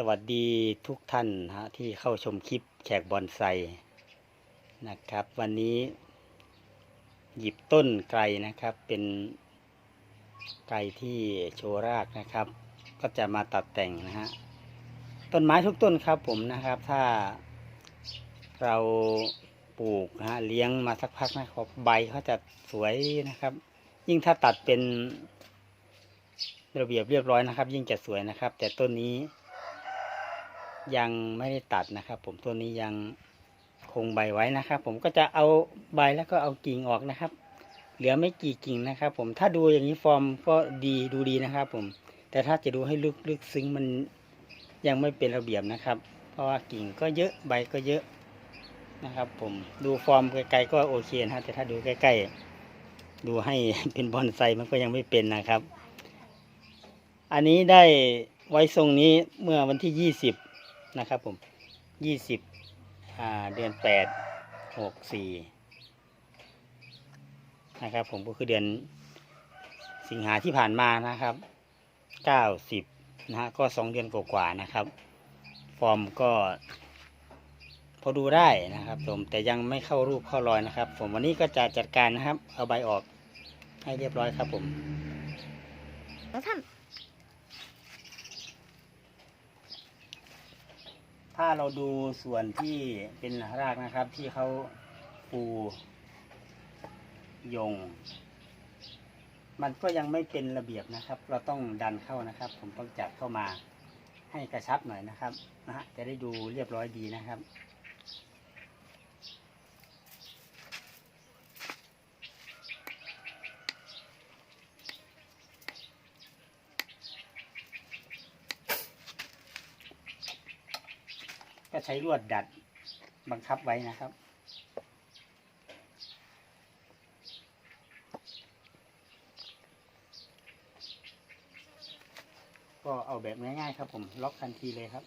สวัสดีทุกท่านฮะที่เข้าชมคลิปแขกบอนไซนะครับ วันนี้หยิบต้นไกรนะครับ เป็นไกรที่โชว์รากนะครับ ก็จะมาตัดแต่งนะฮะต้นไม้ทุกต้นครับผมนะครับ ถ้าเราปลูกฮะเลี้ยงมาสักพักนะครับใบเขาจะสวยนะครับ ยิ่งถ้าตัดเป็นระเบียบเรียบร้อยนะครับ ยิ่งจะสวยนะครับ แต่ต้นนี้ ยังไม่ได้ตัดนะครับ ผมต้นนี้ยังคงใบไว้นะครับ ผมก็จะเอาใบแล้วก็เอากิ่งออกนะครับ เหลือไม่กี่กิ่งนะครับ ผมถ้าดูอย่างนี้ฟอร์มก็ดีดูดีนะครับ ผม แต่ถ้าจะดูให้ลึกลึกซึ้งมันยังไม่เป็นระเบียบนะครับ เพราะว่ากิ่งก็เยอะใบก็เยอะนะครับ ผมดูฟอร์มไกลๆก็โอเคนะฮะแต่ถ้าดูใกล้ ๆ ดูให้เป็นบอนไซมันก็ยังไม่เป็นนะครับ อันนี้ได้ไว้ทรงนี้เมื่อวันที่ยี่สิบ นะครับผมยี่สิบเดือนแปดหกสี่นะครับผมก็คือเดือนสิงหาที่ผ่านมานะครับเก้าสิบนะฮะก็สองเดือนกว่าๆนะครับ ฟอร์มก็พอดูได้นะครับผมแต่ยังไม่เข้ารูปเข้ารอยนะครับ ผมวันนี้ก็จะจัดการนะครับ เอาใบออกให้เรียบร้อยครับผมแล้วท่าน ถ้าเราดูส่วนที่เป็นรากนะครับ ที่เขาปูยง มันก็ยังไม่เป็นระเบียบนะครับ เราต้องดันเข้านะครับ ผมต้องจับเข้ามาให้กระชับหน่อยนะครับนะฮะจะได้ดูเรียบร้อยดีนะครับ ใช้ลวดดัดบังคับไว้นะครับ ก็เอาแบบง่ายๆครับผมล็อกทันทีเลยครับ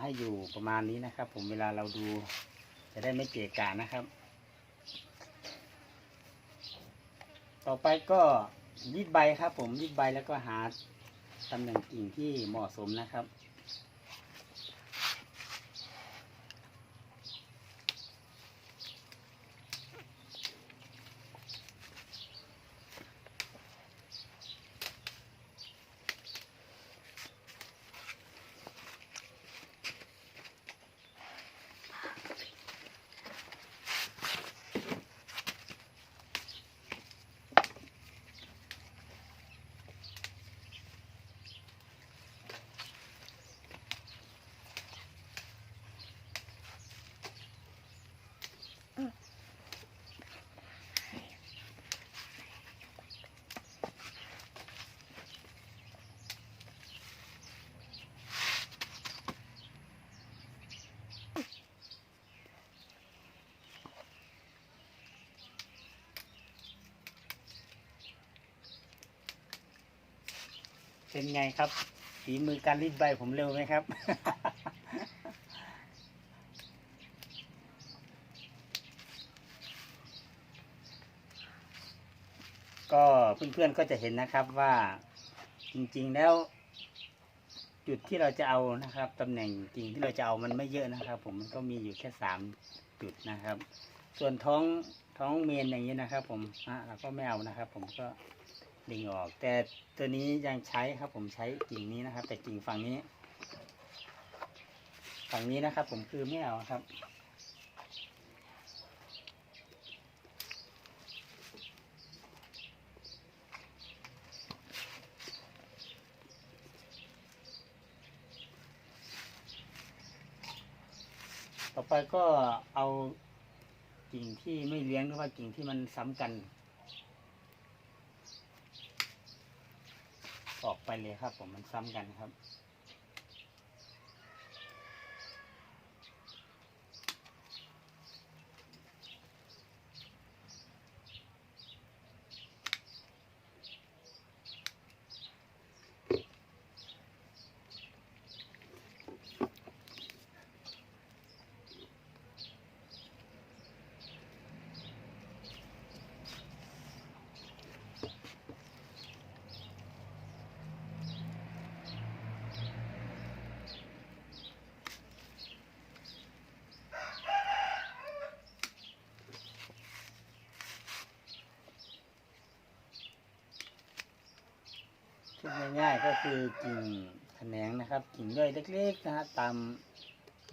ให้อยู่ประมาณนี้นะครับ ผมเวลาเราดูจะได้ไม่เกะกะนะครับ ต่อไปก็รีดใบครับ ผมรีดใบแล้วก็หาตำแหน่งกิ่งที่เหมาะสมนะครับ เป็นไงครับฝีมือการรีดใบผมเร็วไหมครับ ก็เพื่อนๆก็จะเห็นนะครับว่าจริงๆแล้ว จุดที่เราจะเอานะครับตำแหน่งจริงที่เราจะเอามันไม่เยอะนะครับ ผมมันก็มีอยู่แค่สามจุดนะครับ ส่วนท้องท้องเมนอย่างนี้นะครับ ผมอะเราก็ไม่เอานะครับ ผมก็ ดึงออก แต่ตัวนี้ยังใช้ครับ ผมใช้กิ่งนี้นะครับ แต่กิ่งฝั่งนี้ ฝั่งนี้นะครับ ผมคือไม่เอาครับต่อไปก็เอากิ่งที่ไม่เลี้ยงหรือว่ากิ่งที่มันซ้ำกัน ออกไป เลยครับ ผมมันซ้ำกันครับ ง่ายๆก็คือกิ่งแขนงนะครับ กิ่งย่อยเล็กๆนะฮะตาม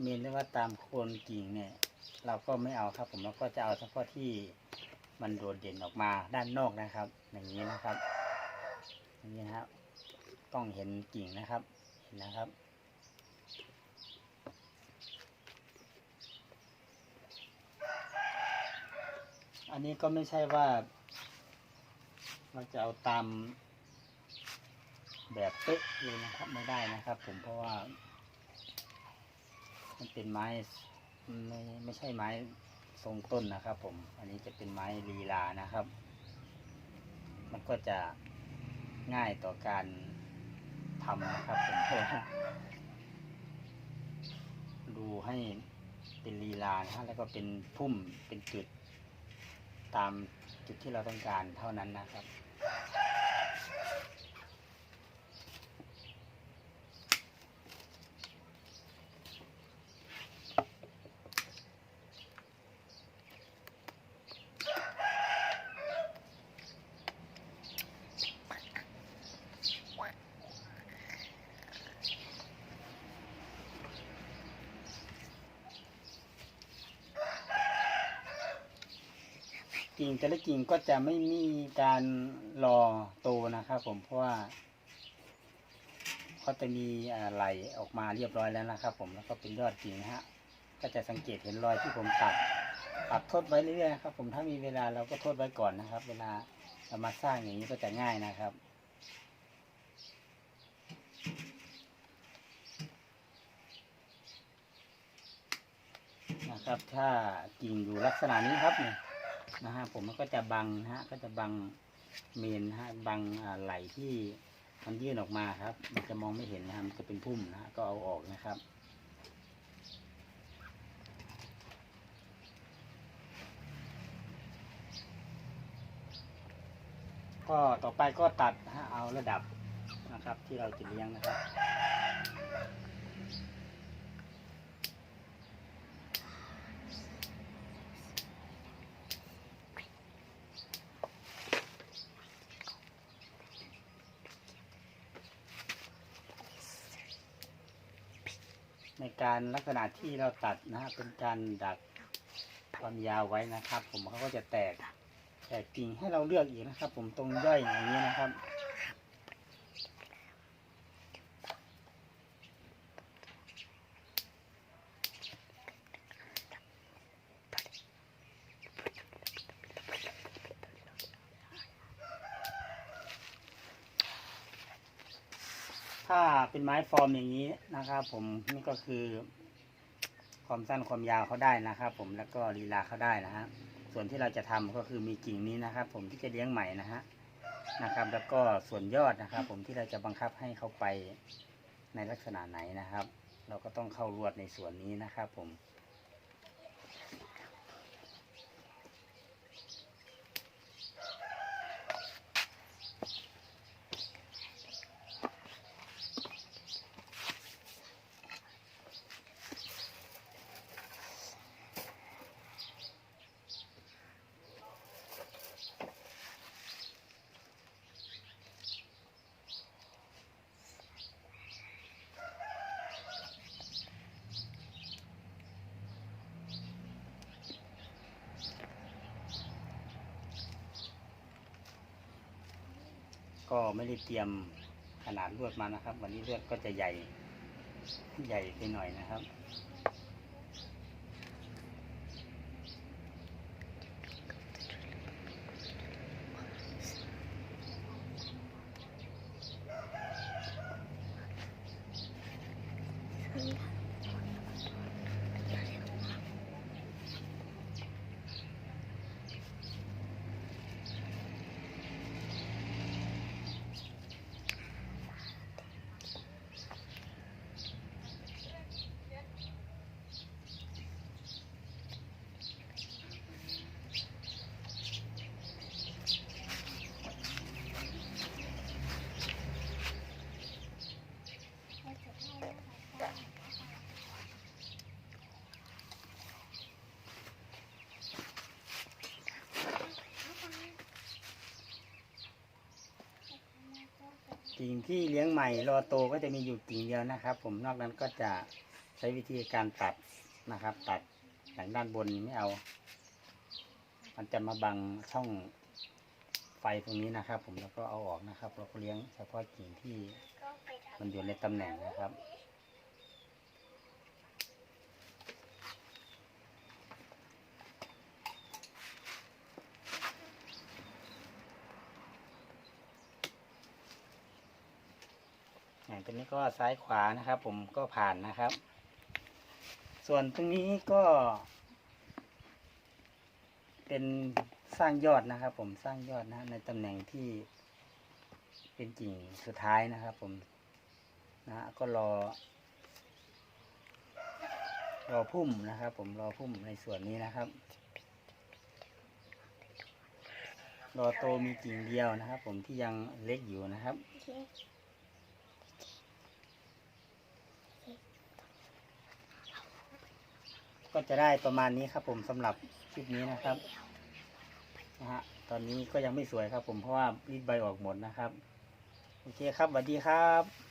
เมนหรือว่าตามโคนกิ่งเนี่ย เราก็ไม่เอาครับ ผมเราก็จะเอาเฉพาะที่มันโดดเด่นออกมาด้านนอกนะครับ อย่างนี้นะครับอย่างนี้นะครับต้องเห็นกิ่งนะครับเห็นนะครับอันนี้ก็ไม่ใช่ว่า เราจะเอาตาม แบบเป๊ะเลยนะครับไม่ได้นะครับ ผมเพราะว่า มันเป็นไม้ไม่ไม่ใช่ไม้ทรงต้นนะครับ ผม อันนี้จะเป็นไม้ลีลานะครับ มันก็จะง่ายต่อการทำนะครับผมเพราะว่าดูให้เป็นลีลานะฮะแล้วก็เป็นพุ่มเป็นจุดตามจุดที่เราต้องการเท่านั้นนะครับ กิ่งแต่ละกิ่งก็จะไม่มีการรอโตนะครับผมเพราะว่าเขาจะมีไหลออกมาเรียบร้อยแล้วนะครับ ผมแล้วก็เป็นยอดกิ่งฮะก็จะสังเกตเห็นรอยที่ผมตัดตัดทดไว้เรื่อยๆครับ ผมถ้ามีเวลาเราก็ทดไว้ก่อนนะครับ เวลาเรามาสร้างอย่างนี้ก็จะง่ายนะครับนะครับถ้ากิ่งอยู่ลักษณะนี้ครับเนี่ย นะฮะผมมันก็จะบังนะฮะก็จะบังเมนนะฮะบังไหลที่มันยื่นออกมาครับ มันจะมองไม่เห็นนะฮะมันจะเป็นพุ่มนะฮะก็เอาออกนะครับก็ต่อไปก็ตัดนะฮะเอาระดับนะครับ ที่เราจะเลี้ยงนะครับ การลักษณะที่เราตัดนะฮะเป็นการดักความยาวไว้นะครับ ผมเขาก็จะแตกแตกกิ่งให้เราเลือกอีกนะครับ ผมตรงย่อยอย่างนี้นะครับ ถ้าเป็นไม้ฟอร์มอย่างนี้นะครับผมนี่ก็คือ ความสั้นความยาวเขาได้นะครับผมแล้วก็ลีลาเขาได้นะฮะส่วนที่เราจะทำก็คือมีกิ่งนี้นะครับ ผมที่จะเลี้ยงใหม่นะฮะนะครับ แล้วก็ส่วนยอดนะครับ ผมที่เราจะบังคับให้เขาไปในลักษณะไหนนะครับ เราก็ต้องเข้ารวดในส่วนนี้นะครับ ผม ก็ไม่ได้เตรียมขนาดลวดมานะครับ วันนี้ลวดก็จะใหญ่ ใหญ่ไปหน่อยนะครับ กิ่งที่เลี้ยงใหม่รอโตก็จะมีอยู่กิ่งเดียวนะครับ ผมนอกนั้นก็จะใช้วิธีการตัดนะครับ ตัดอย่างด้านบนไม่เอา มันจะมาบังช่องไฟตรงนี้นะครับ ผมแล้วก็เอาออกนะครับเราก็เลี้ยงเฉพาะกิ่งที่มันอยู่ในตำแหน่งนะครับ ตัวนี้ก็ซ้ายขวานะครับ ผมก็ผ่านนะครับ ส่วนตรงนี้ก็ เป็นสร้างยอดนะครับ ผมสร้างยอดนะ ในตำแหน่งที่ เป็นกิ่งสุดท้ายนะครับ ผมนะก็รอ รอพุ่มนะครับ ผมรอพุ่มในส่วนนี้นะครับรอโตมีกิ่งเดียวนะครับ ผมที่ยังเล็กอยู่นะครับ ก็จะได้ประมาณนี้ครับผมสำหรับคลิปนี้นะครับนะฮะตอนนี้ก็ยังไม่สวยครับผมเพราะว่ารีดใบออกหมดนะครับ โอเคครับสวัสดีครับ